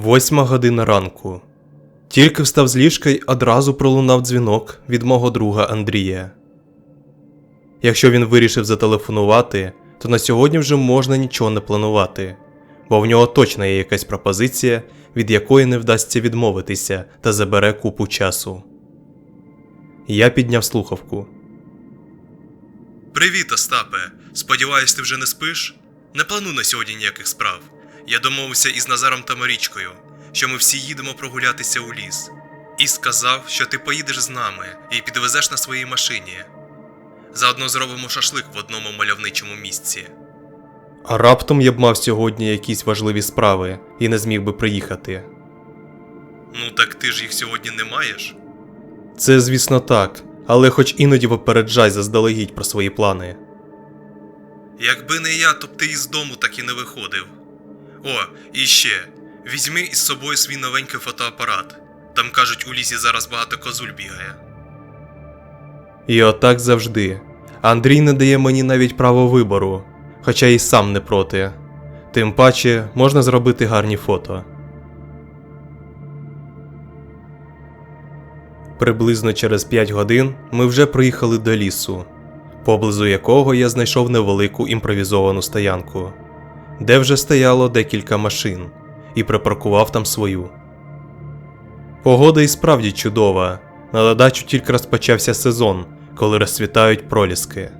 Восьма година ранку. Тільки встав з ліжка й одразу пролунав дзвінок від мого друга Андрія. Якщо він вирішив зателефонувати, то на сьогодні вже можна нічого не планувати, бо в нього точно є якась пропозиція, від якої не вдасться відмовитися та забере купу часу. Я підняв слухавку. Привіт, Остапе. Сподіваюсь, ти вже не спиш? Не планую на сьогодні ніяких справ. Я домовився із Назаром та Марічкою, що ми всі їдемо прогулятися у ліс. І сказав, що ти поїдеш з нами і підвезеш на своїй машині. Заодно зробимо шашлик в одному мальовничому місці. А раптом я б мав сьогодні якісь важливі справи і не зміг би приїхати. Ну так ти ж їх сьогодні не маєш? Це, звісно, так, але хоч іноді попереджай заздалегідь про свої плани. Якби не я, то б ти із дому так і не виходив. О, і ще візьми із собою свій новенький фотоапарат. Там кажуть, у лісі зараз багато козуль бігає. І отак завжди. Андрій не дає мені навіть право вибору, хоча й сам не проти. Тим паче можна зробити гарні фото. Приблизно через 5 годин ми вже приїхали до лісу, поблизу якого я знайшов невелику імпровізовану стоянку, де вже стояло декілька машин, і припаркував там свою. Погода і справді чудова. На додачу тільки розпочався сезон, коли розцвітають проліски,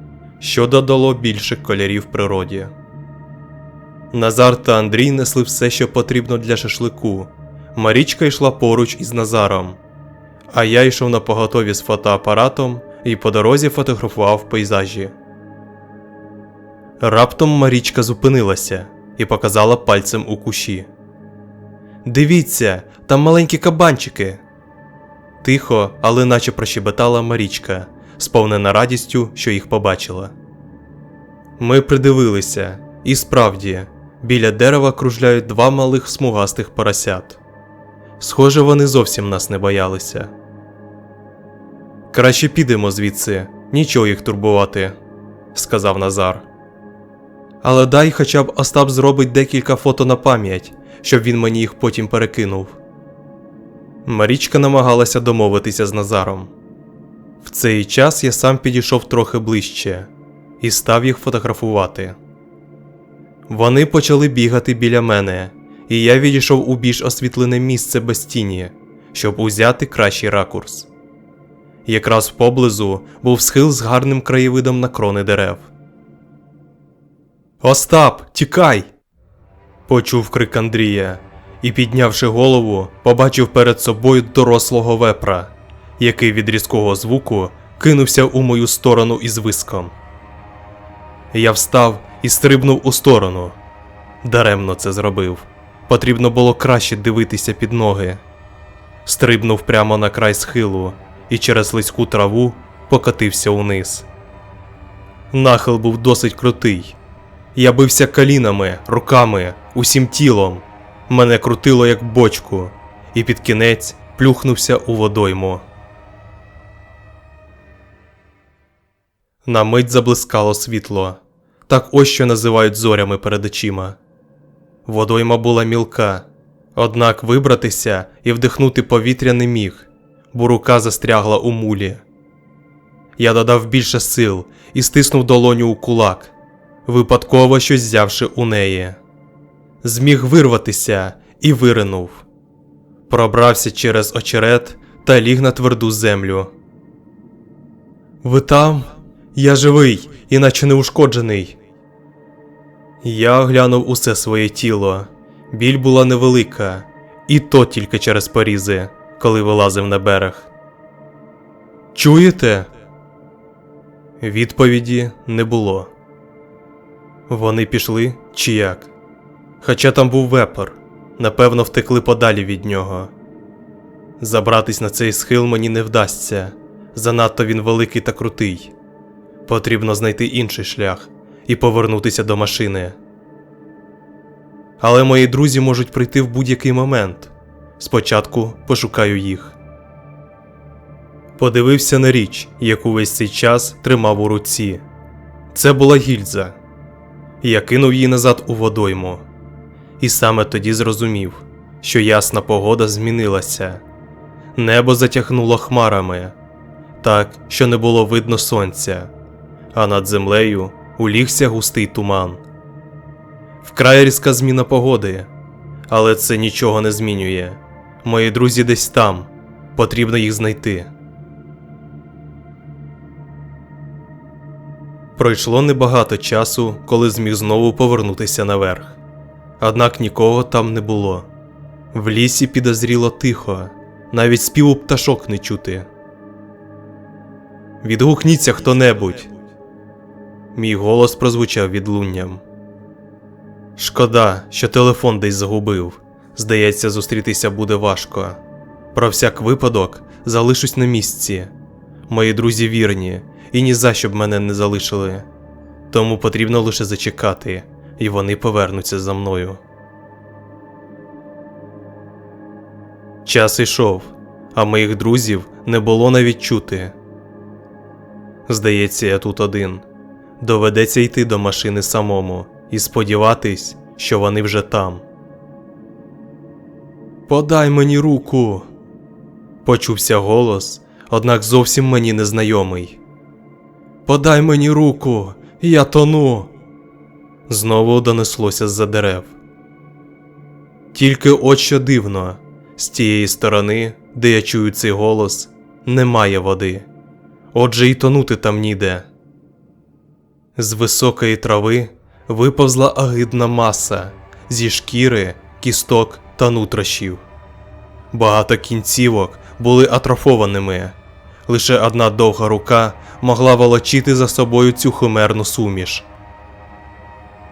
що додало більше кольорів природі. Назар та Андрій несли все, що потрібно для шашлику. Марічка йшла поруч із Назаром, а я йшов на поготові з фотоапаратом і по дорозі фотографував пейзажі. Раптом Марічка зупинилася і показала пальцем у кущі. Дивіться, там маленькі кабанчики. Тихо, але наче прощебетала Марічка, сповнена радістю, що їх побачила. Ми придивилися, і справді, біля дерева кружляють два малих смугастих поросят. Схоже, вони зовсім нас не боялися. Краще підемо звідси, нічого їх турбувати, сказав Назар. Але дай хоча б Остап зробить декілька фото на пам'ять, щоб він мені їх потім перекинув. Марічка намагалася домовитися з Назаром. В цей час я сам підійшов трохи ближче і став їх фотографувати. Вони почали бігати біля мене, і я відійшов у більш освітлене місце без тіні, щоб узяти кращий ракурс. Якраз поблизу був схил з гарним краєвидом на крони дерев. Остап, тікай! Почув крик Андрія і, піднявши голову, побачив перед собою дорослого вепра, який від різкого звуку кинувся у мою сторону із виском. Я встав і стрибнув у сторону. Даремно це зробив. Потрібно було краще дивитися під ноги. Стрибнув прямо на край схилу і через слизьку траву покотився униз. Нахил був досить крутий. Я бився колінами, руками, усім тілом. Мене крутило як бочку, і під кінець плюхнувся у водойму. На мить заблискало світло. Так ось що називають зорями перед очима. Водойма була мілка, однак вибратися і вдихнути повітря не міг, бо рука застрягла у мулі. Я додав більше сил і стиснув долоню у кулак, випадково щось взявши у неї. Зміг вирватися і виринув. Пробрався через очерет та ліг на тверду землю. Ви там? Я живий, іначе не ушкоджений. Я оглянув усе своє тіло. Біль була невелика, і то тільки через порізи, коли вилазив на берег. Чуєте? Відповіді не було. Вони пішли чи як? Хоча там був вепер, напевно, втекли подалі від нього. Забратись на цей схил мені не вдасться, занадто він великий та крутий. Потрібно знайти інший шлях і повернутися до машини. Але мої друзі можуть прийти в будь-який момент. Спочатку пошукаю їх. Подивився на річ, яку весь цей час тримав у руці. Це була гільза. Я кинув її назад у водойму. І саме тоді зрозумів, що ясна погода змінилася. Небо затягнуло хмарами, так, що не було видно сонця, а над землею улігся густий туман. Вкрай різка зміна погоди, але це нічого не змінює. Мої друзі десь там, потрібно їх знайти. Пройшло небагато часу, коли зміг знову повернутися наверх. Однак нікого там не було. В лісі підозріло тихо, навіть співу пташок не чути. Відгукніться хто-небудь. Мій голос прозвучав відлунням. Шкода, що телефон десь загубив. Здається, зустрітися буде важко. Про всяк випадок залишусь на місці. Мої друзі вірні, і ні за що б мене не залишили. Тому потрібно лише зачекати, і вони повернуться за мною. Час ішов, а моїх друзів не було навіть чути. Здається, я тут один. Доведеться йти до машини самому і сподіватись, що вони вже там. Подай мені руку. Почувся голос, однак зовсім мені незнайомий. Подай мені руку, я тону. Знову донеслося з-за дерев. Тільки от що дивно, з тієї сторони, де я чую цей голос, немає води. Отже, й тонути там ніде. З високої трави виповзла агидна маса зі шкіри, кісток та нутрощів. Багато кінцівок були атрофованими. Лише одна довга рука могла волочити за собою цю химерну суміш.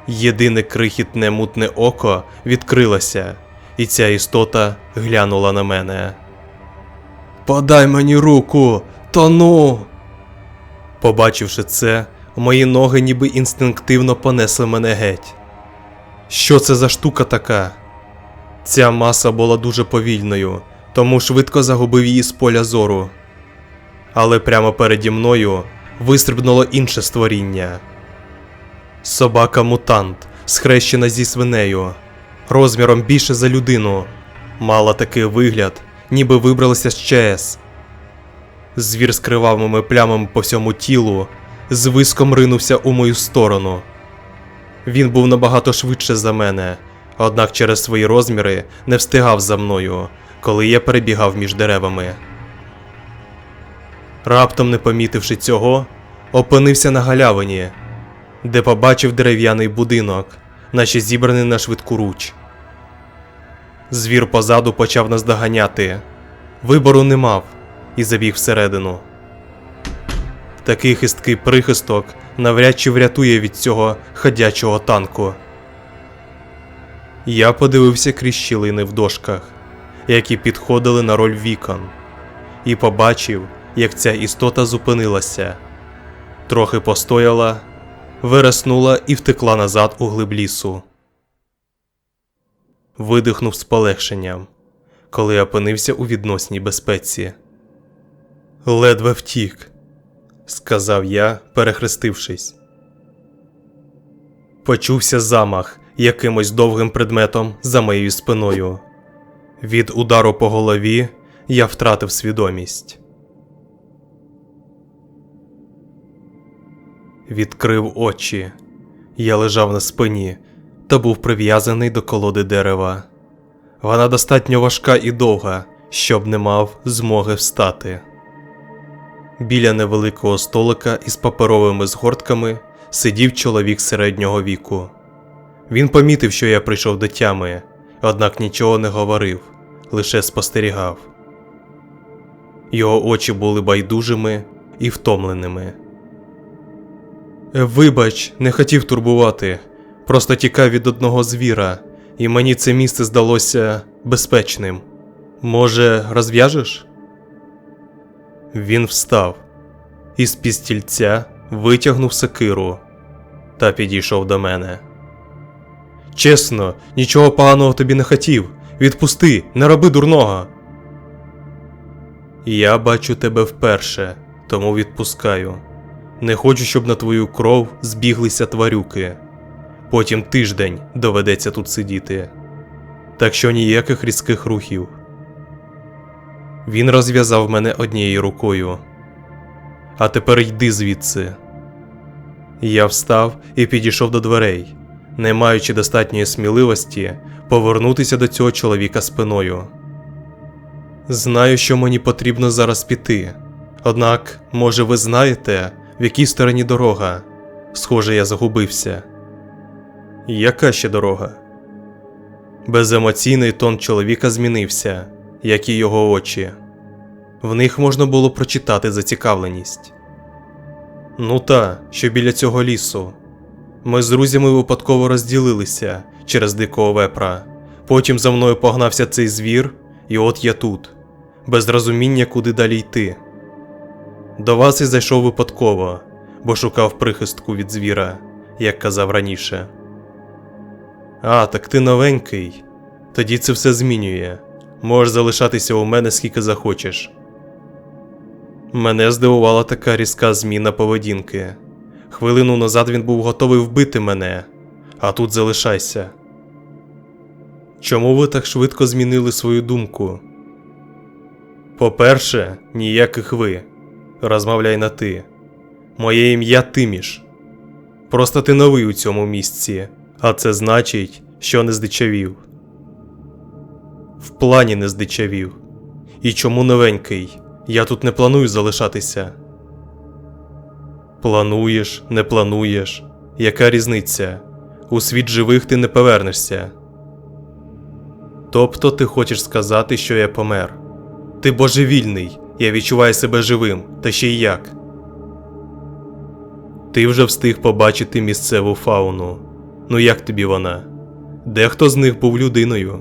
Єдине крихітне мутне око відкрилося, і ця істота глянула на мене. Подай мені руку, тону. Побачивши це, мої ноги ніби інстинктивно понесли мене геть. Що це за штука така? Ця маса була дуже повільною, тому швидко загубив її з поля зору. Але прямо переді мною вистрибнуло інше створіння. Собака-мутант, схрещена зі свинею, розміром більше за людину, мала такий вигляд, ніби вибралася з ЧАЕС. Звір з кривавими плямами по всьому тілу з виском ринувся у мою сторону. Він був набагато швидше за мене, однак через свої розміри не встигав за мною, коли я перебігав між деревами. Раптом, не помітивши цього, опинився на галявині, де побачив дерев'яний будинок, наче зібраний на швидку руч. Звір позаду почав наздоганяти. Вибору не мав і забіг всередину. Такий хисткий прихисток навряд чи врятує від цього ходячого танку. Я подивився крізь щілини в дошках, які підходили на роль вікон, і побачив, як ця істота зупинилася, трохи постояла, вироснула і втекла назад у глиб лісу. Видихнув з полегшенням, коли опинився у відносній безпеці. Ледве втік, сказав я, перехрестившись. Почувся замах якимось довгим предметом за моєю спиною. Від удару по голові я втратив свідомість. Відкрив очі. Я лежав на спині та був прив'язаний до колоди дерева. Вона достатньо важка і довга, щоб не мав змоги встати. Біля невеликого столика із паперовими згортками сидів чоловік середнього віку. Він помітив, що я прийшов до тями, однак нічого не говорив, лише спостерігав. Його очі були байдужими і втомленими. Вибач, не хотів турбувати, просто тікав від одного звіра, і мені це місце здалося безпечним. Може, розв'яжеш? Він встав і з пістільця витягнув сокиру та підійшов до мене. Чесно, нічого поганого тобі не хотів. Відпусти, не роби дурного. Я бачу тебе вперше, тому відпускаю. Не хочу, щоб на твою кров збіглися тварюки. Потім тиждень доведеться тут сидіти. так що ніяких різких рухів. Він розв'язав мене однією рукою. А тепер йди звідси. Я встав і підійшов до дверей, не маючи достатньої сміливості повернутися до цього чоловіка спиною. Знаю, що мені потрібно зараз піти. Однак, може, ви знаєте, в якій стороні дорога? Схоже, я загубився. Яка ще дорога? Беземоційний тон чоловіка змінився, як і його очі. В них можна було прочитати зацікавленість. Ну та, що біля цього лісу. Ми з друзями випадково розділилися через дикого вепра. Потім за мною погнався цей звір, і от я тут, без розуміння, куди далі йти. До вас і зайшов випадково, бо шукав прихистку від звіра, як казав раніше. А, так ти новенький. Тоді це все змінює. Можеш залишатися у мене скільки захочеш. Мене здивувала така різка зміна поведінки. Хвилину назад він був готовий вбити мене, а тут залишайся. Чому ви так швидко змінили свою думку? По-перше, ніяких ви. Розмовляй на ти. Моє ім'я Тиміш. Просто ти новий у цьому місці, а це значить, що не здичавів. В плані не здичавів. І чому новенький? Я тут не планую залишатися. Плануєш, не плануєш. Яка різниця? У світ живих ти не повернешся. Тобто ти хочеш сказати, що я помер. Ти божевільний, я відчуваю себе живим, та ще й як. Ти вже встиг побачити місцеву фауну. Ну як тобі вона? Дехто з них був людиною.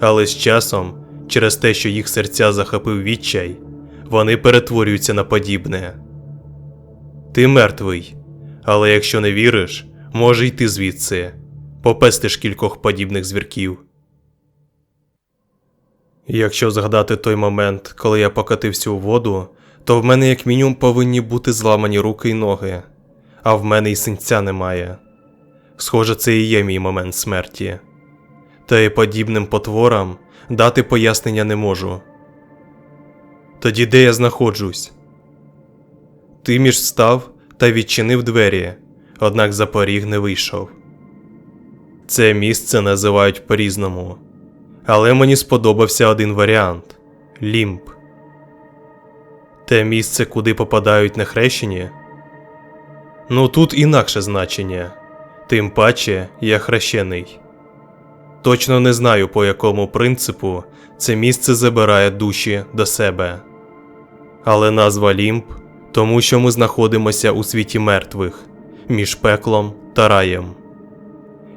Але з часом, через те, що їх серця захопив відчай, вони перетворюються на подібне. Ти мертвий, але якщо не віриш, може йти звідси, попестиш кількох подібних звірків. Якщо згадати той момент, коли я покатився у воду, то в мене як мінімум повинні бути зламані руки й ноги, а в мене й синця немає. Схоже, це і є мій момент смерті. Та й подібним потворам дати пояснення не можу. Тоді де я знаходжусь? Тиміш встав та відчинив двері, однак за поріг не вийшов. Це місце називають по-різному, але мені сподобався один варіант лімб. Те місце, куди попадають нехрещені. Ну тут інакше значення, тим паче я хрещений. Точно не знаю, по якому принципу це місце забирає душі до себе. Але назва Лімб, тому що ми знаходимося у світі мертвих між пеклом та раєм.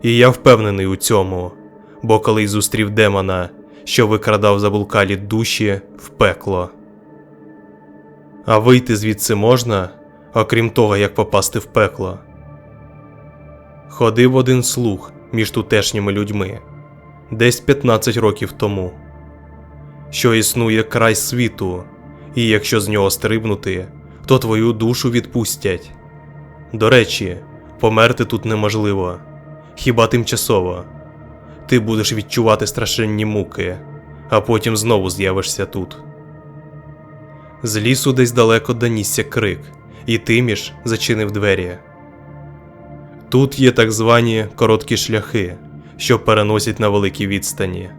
І я впевнений у цьому, бо колись зустрів демона, що викрадав заблукалі душі в пекло. А вийти звідси можна, окрім того, як попасти в пекло. Ходив один слух між тутешніми людьми десь 15 років тому, що існує край світу, і якщо з нього стрибнути, то твою душу відпустять. До речі, померти тут неможливо, хіба тимчасово. Ти будеш відчувати страшенні муки, а потім знову з'явишся тут. З лісу десь далеко донісся крик, і Тиміш зачинив двері. Тут є так звані короткі шляхи, що переносять на великі відстані.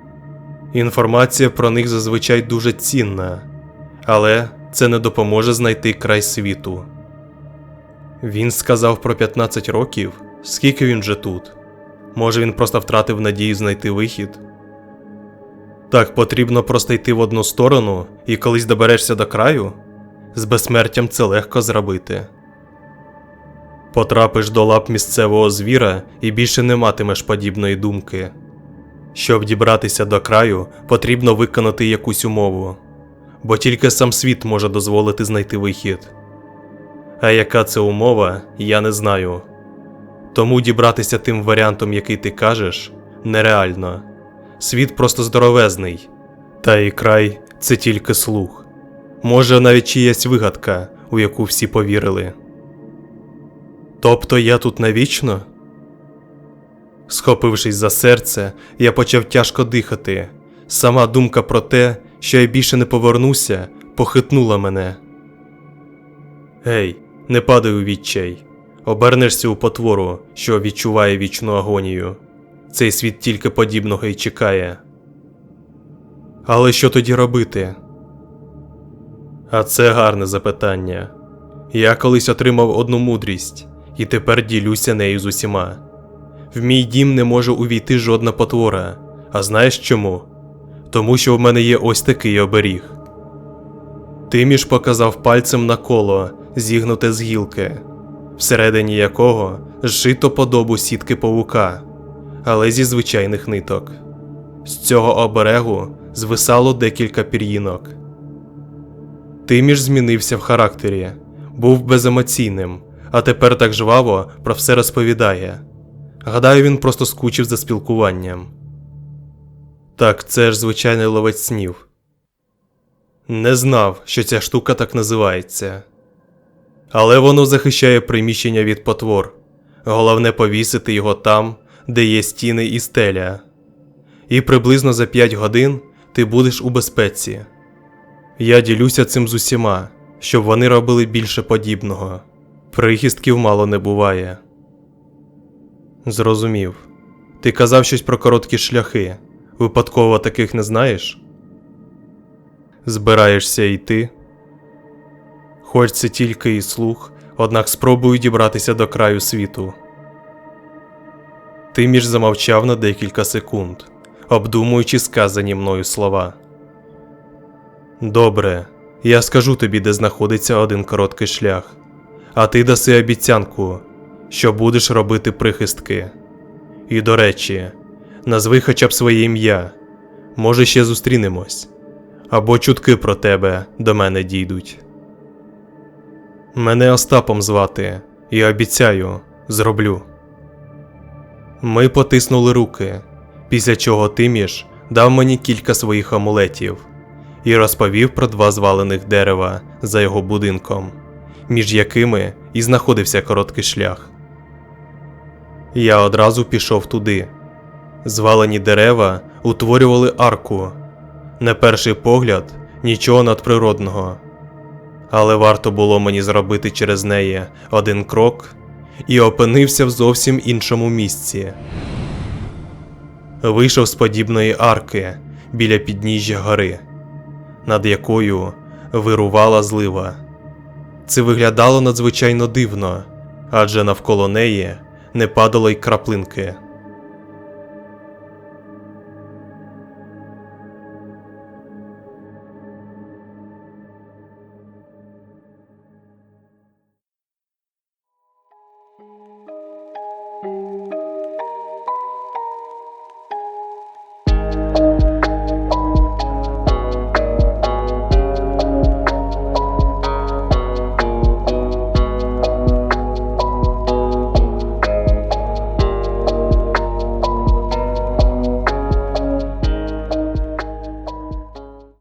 Інформація про них зазвичай дуже цінна, але це не допоможе знайти край світу. Він сказав про 15 років, скільки він же тут. Може, він просто втратив надію знайти вихід. Так потрібно просто йти в одну сторону і колись доберешся до краю. З безсмертям це легко зробити. Потрапиш до лап місцевого звіра і більше не матимеш подібної думки. Щоб дібратися до краю, потрібно виконати якусь умову, бо тільки сам світ може дозволити знайти вихід. А яка це умова, я не знаю. Тому дібратися тим варіантом, який ти кажеш, нереально. Світ просто здоровезний, та і край це тільки слух. Може, навіть чиясь вигадка, у яку всі повірили. Тобто я тут навічно? Схопившись за серце, я почав тяжко дихати. Сама думка про те, що я більше не повернуся, похитнула мене. Гей, не падай у відчай. Обернешся у потвору, що відчуває вічну агонію. Цей світ тільки подібного й чекає. Але що тоді робити? А це гарне запитання. Я колись отримав одну мудрість, і тепер ділюся нею з усіма. В мій дім не може увійти жодна потвора. А знаєш чому? Тому що в мене є ось такий оберіг. Тиміш показав пальцем на коло, зігнуте з гілки, всередині якого зшито подобу сітки павука, але зі звичайних ниток. З цього оберегу звисало декілька пір'їнок. Тиміш змінився в характері, був беземоційним, а тепер так жваво про все розповідає. Гадаю, він просто скучив за спілкуванням. Так, це ж звичайний ловець снів. Не знав, що ця штука так називається. Але воно захищає приміщення від потвор. Головне повісити його там, де є стіни і стеля. І приблизно за 5 годин ти будеш у безпеці. Я ділюся цим з усіма, щоб вони робили більше подібного. Прихистків мало не буває. Зрозумів. Ти казав щось про короткі шляхи. Випадково таких не знаєш? Збираєшся йти? Хоч це тільки і слух, однак спробую дібратися до краю світу. Тиміш замовчав на декілька секунд, обдумуючи сказані мною слова. Добре, я скажу тобі, де знаходиться один короткий шлях, а ти даси обіцянку, що будеш робити прихистки. І до речі, назви хоча б своє ім'я. Може, ще зустрінемось, або чутки про тебе до мене дійдуть. Мене Остапом звати, і обіцяю, зроблю. Ми потиснули руки, після чого Тиміш дав мені кілька своїх амулетів і розповів про два звалених дерева за його будинком, між якими і знаходився короткий шлях. Я одразу пішов туди. Звалені дерева утворювали арку. На перший погляд, нічого надприродного. Але варто було мені зробити через неї один крок і опинився в зовсім іншому місці. Вийшов з подібної арки біля підніжжя гори, над якою вирувала злива. Це виглядало надзвичайно дивно, адже навколо неї не падало й краплинки.